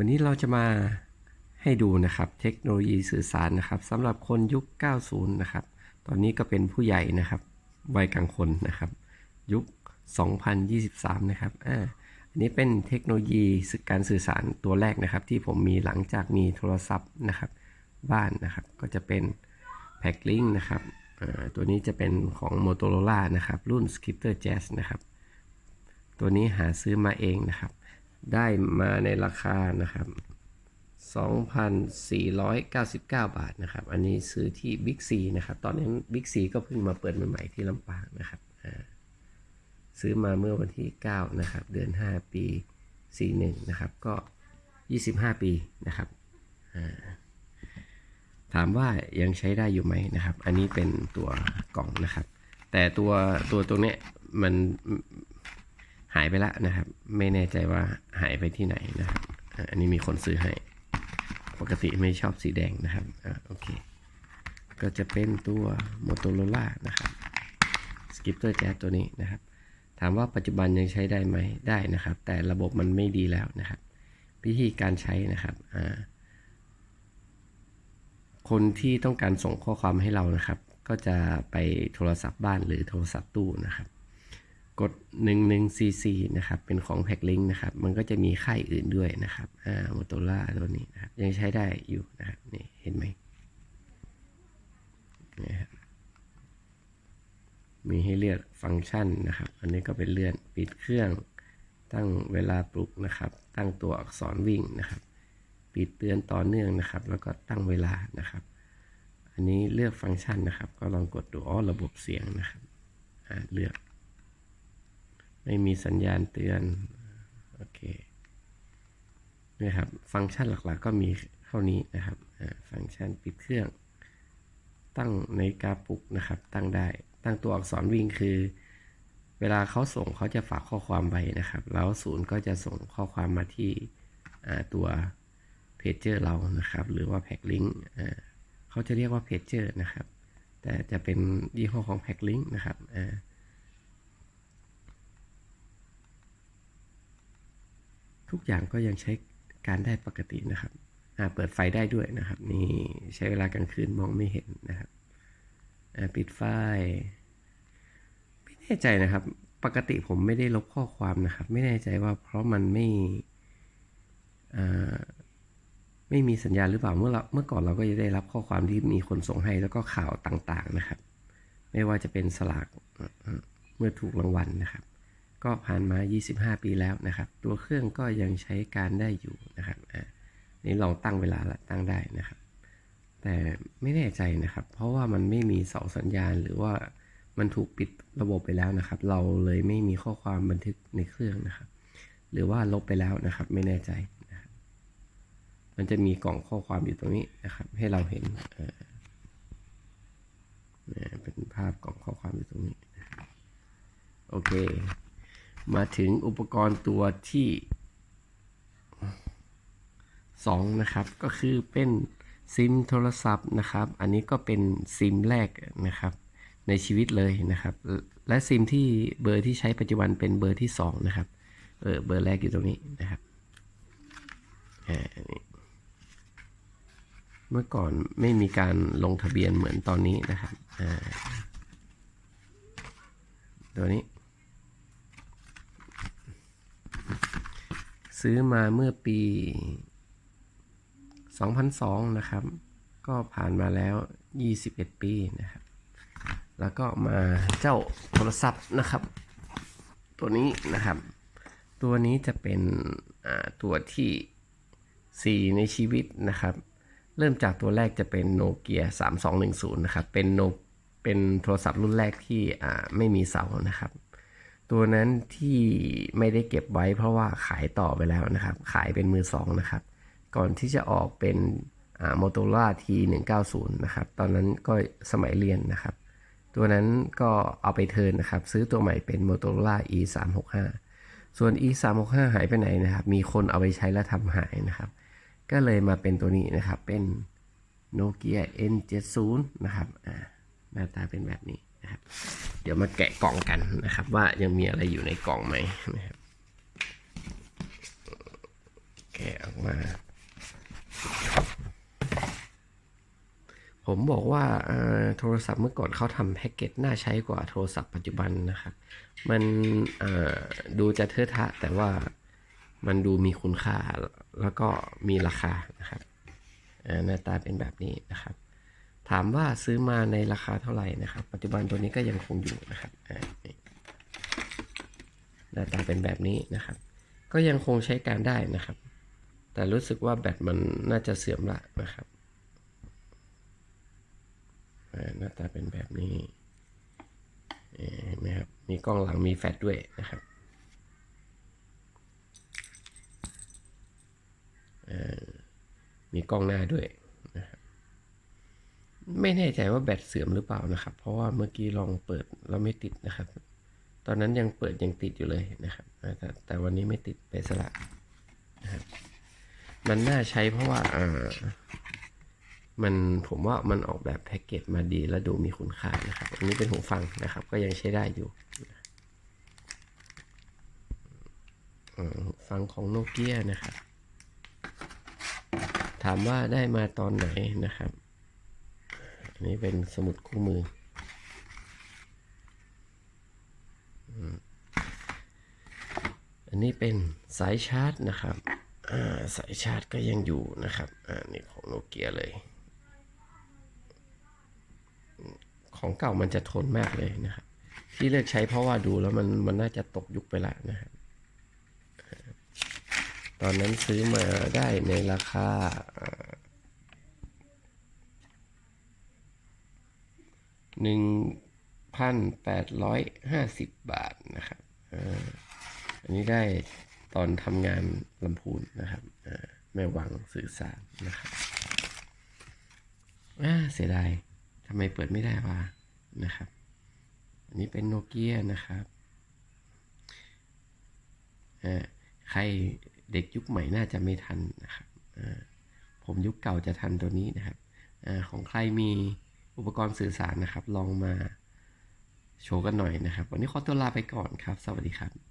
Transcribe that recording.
วันนี้เราจะมาให้ดูนะครับเทคโนโลยีสื่อสารนะครับสำหรับคนยุค 90 นะครับ ตอนนี้ก็เป็นผู้ใหญ่นะครับวัยกลางคนนะครับ ยุค 2023 นะครับอ่าอันนี้เป็นเทคโนโลยีการสื่อสารตัวแรกนะครับ ที่ผมมีหลังจากมีโทรศัพท์นะครับ บ้านนะครับก็จะเป็นแพ็กลิงนะครับตัวนี้จะเป็นของ Motorola นะครับ รุ่น Skipper Jazz นะครับ ตัวนี้หาซื้อมาเองนะครับ ได้มาในราคานะครับ 2,499 บาทนะครับ อันนี้ซื้อที่ Big C นะครับ ตอนนี้ Big C ก็เพิ่งมาเปิดใหม่ๆที่ลำปางนะครับ ซื้อมาเมื่อวันที่ 9 นะครับ เดือน 5 ปี 41 นะครับ ก็ 25 ปีนะครับถามว่ายังใช้ได้อยู่ไหมนะครับ อันนี้เป็นตัวกล่องนะครับ แต่ตัวตัวตรงเนี้ยมัน หายไปแล้วนะครับ ไม่แน่ใจว่าหายไปที่ไหนนะครับอันนี้มีคนซื้อให้ ปกติไม่ชอบสีแดงนะครับอะโอเค ก็จะเป็นตัว Motorola นะครับ Skipper Jazz ตัวนี้นะครับ ถามว่าปัจจุบันยังใช้ได้ไหมได้นะครับ แต่ระบบมันไม่ดีแล้วนะครับวิธีการใช้นะครับอ่าคนที่ต้องการส่งข้อความให้เรานะครับ ก็จะไปโทรศัพท์บ้านหรือโทรศัพท์ตู้นะครับ กด 11cc นะครับ เป็นของ p a c k Link นะครับ มันก็จะมีค่ายอื่นด้วยนะครับ อ่า Motorola ตัวนี้นะครับ ยังใช้ได้อยู่นะครับ นี่ เห็นไหมนี่ครับมีให้เลือกฟังก์ชันนะครับ อันนี้ก็เป็นเลื่อนปิดเครื่อง ตั้งเวลาปลุกนะครับ ตั้งตัวอักษรวิ่งนะครับ ปิดเตือนต่อเนื่องนะครับ แล้วก็ตั้งเวลานะครับ อันนี้เลือกฟังก์ชันนะครับ ก็ลองกดดูอ๋อระบบเสียงนะครับอ่าเลือก ไม่มีสัญญาณเตือน โอเคนี่ครับ ฟังก์ชันหลักๆ ก็มีเท่านี้นะครับ ฟังก์ชันปิดเครื่อง ตั้งในาฬิกาปลุกนะครับ ตั้งได้ ตั้งตัวอักษรวิ่งคือ เวลาเขาส่งเขาจะฝากข้อความไว้นะครับ แล้วศูนย์ก็จะส่งข้อความมาที่ตัวเพจเจอร์เรานะครับ หรือว่าแพ็กลิงก์เขาจะเรียกว่าเพจเจอร์นะครับ แต่จะเป็นยี่ห้อของแพ็กลิงก์นะครับอ่า ทุกอย่างก็ยังใช้การได้ปกตินะครับเปิดไฟได้ด้วยนะครับ นี่ใช้เวลากลางคืนมองไม่เห็นนะครับปิดไฟไม่แน่ใจนะครับ ปกติผมไม่ได้ลบข้อความนะครับ ไม่แน่ใจว่าเพราะมันไม่ไม่มีสัญญาณหรือเปล่าเมื่อเราเมื่อก่อนเราก็จะได้รับข้อความที่มีคนส่งให้แล้วก็ข่าวต่างๆนะครับ ไม่ว่าจะเป็นสลากเอ่อเมื่อถูกรางวัลนะครับ ก็ผ่านมา 25 ปีแล้วนะครับ ตัวเครื่องก็ยังใช้การได้อยู่นะครับอ่านี่ลองตั้งเวลาละตั้งได้นะครับ แต่ไม่แน่ใจนะครับ เพราะว่ามันไม่มีเสาสัญญาณหรือว่ามันถูกปิดระบบไปแล้วนะครับ เราเลยไม่มีข้อความบันทึกในเครื่องนะครับ หรือว่าลบไปแล้วนะครับ ไม่แน่ใจนะครับมันจะมีกล่องข้อความอยู่ตรงนี้นะครับ ให้เราเห็นเออเนี่ยเป็นภาพกล่องข้อความอยู่ตรงนี้ โอเค มาถึงอุปกรณ์ตัวที่สองนะครับ ก็คือเป็นซิมโทรศัพท์นะครับ อันนี้ก็เป็นซิมแรกนะครับ ในชีวิตเลยนะครับ และซิมที่เบอร์ที่ใช้ปัจจุบันเป็นเบอร์ที่สองนะครับ เออเบอร์แรกอยู่ตรงนี้นะครับเมื่อก่อนไม่มีการลงทะเบียนเหมือนตอนนี้นะครับตัวนี้ ซื้อมาเมื่อปี 2002 นะครับ ก็ผ่านมาแล้ว 21 ปีนะครับ แล้วก็มาเจ้าโทรศัพท์นะครับ ตัวนี้นะครับ ตัวนี้จะเป็นอ่าตัวที่ 4 ในชีวิตนะครับ เริ่มจากตัวแรกจะเป็นโนเกีย3210 นะครับ เป็นโนเป็นโทรศัพท์รุ่นแรกที่อ่าไม่มีเสานะครับ ตัวนั้นที่ไม่ได้เก็บไว้เพราะว่าขายต่อไปแล้วนะครับ ขายเป็นมือสองนะครับ ก่อนที่จะออกเป็นอ่า Motorola T190 นะครับ ตอนนั้นก็สมัยเรียนนะครับ ตัวนั้นก็เอาไปเทิร์นนะครับ ซื้อตัวใหม่เป็น Motorola E365 ส่วน E365 หายไปไหนนะครับ มีคนเอาไปใช้แล้วทำหายนะครับ ก็เลยมาเป็นตัวนี้นะครับ เป็น Nokia N70 นะครับหน้าตาเป็นแบบนี้นะครับ ดี๋ยวมาแกะกล่องกันนะครับ ว่ายังมีอะไรอยู่ในกล่องไหมนะครับแกะออกมา ผมบอกว่าโทรศัพท์เมื่อก่อนเขาทำแพ็กเกจน่าใช้กว่าโทรศัพท์ปัจจุบันนะครับ มันดูจะเทอะทะ แต่ว่ามันดูมีคุณค่าแล้วก็มีราคานะครับหน้าตาเป็นแบบนี้นะครับ ถามว่าซื้อมาในราคาเท่าไหร่นะครับ ปัจจุบันตัวนี้ก็ยังคงอยู่นะครับหน้าตาเป็นแบบนี้นะครับ ก็ยังคงใช้การได้นะครับ แต่รู้สึกว่าแบตมันน่าจะเสื่อมละนะครับหน้าตาเป็นแบบนี้เห็นไหมครับ มีกล้องหลังมีแฟลชด้วยนะครับมีกล้องหน้าด้วยนะครับ ไม่แน่ใจว่าแบตเสื่อมหรือเปล่านะครับ เพราะว่าเมื่อกี้ลองเปิดแล้วไม่ติดนะครับ ตอนนั้นยังเปิดยังติดอยู่เลยนะครับ แต่แต่วันนี้ไม่ติดไปสละนะครับมันน่าใช้เพราะว่าอ่ามันผมว่ามันออกแบบแพ็กเกจมาดีและดูมีคุณค่านะครับ อันนี้เป็นหูฟังนะครับ ก็ยังใช้ได้อยู่หูฟังของโนเกียนะครับ ถามว่าได้มาตอนไหนนะครับ นี้เป็นสมุดคู่มืออันนี้เป็นสายชาร์จนะครับาสายชาร์จก็ยังอยู่นะครับอ่านี่ของโนเกียเลย ของเก่ามันจะทนมากเลยนะครับ ที่เลือกใช้เพราะว่าดูแล้วมันมันน่าจะตกยุคไปละนะครับตอนนั้นซื้อมาได้ในราคา หนึ่งพันแปดร้อยห้าสิบบาทนะครับอันนี้ได้ตอนทำงานลำพูนนะครับอ่าแม่วังสื่อสารนะครับอ่าเสียดายทำไมเปิดไม่ได้วะนะครับ อันนี้เป็นโนเกียนะครับอ่าใครเด็กยุคใหม่น่าจะไม่ทันนะครับอ่าผมยุคเก่าจะทันตัวนี้นะครับอาของใครมี อุปกรณ์สื่อสารนะครับ ลองมาโชว์กันหน่อยนะครับ วันนี้ขอตัวลาไปก่อนครับ สวัสดีครับ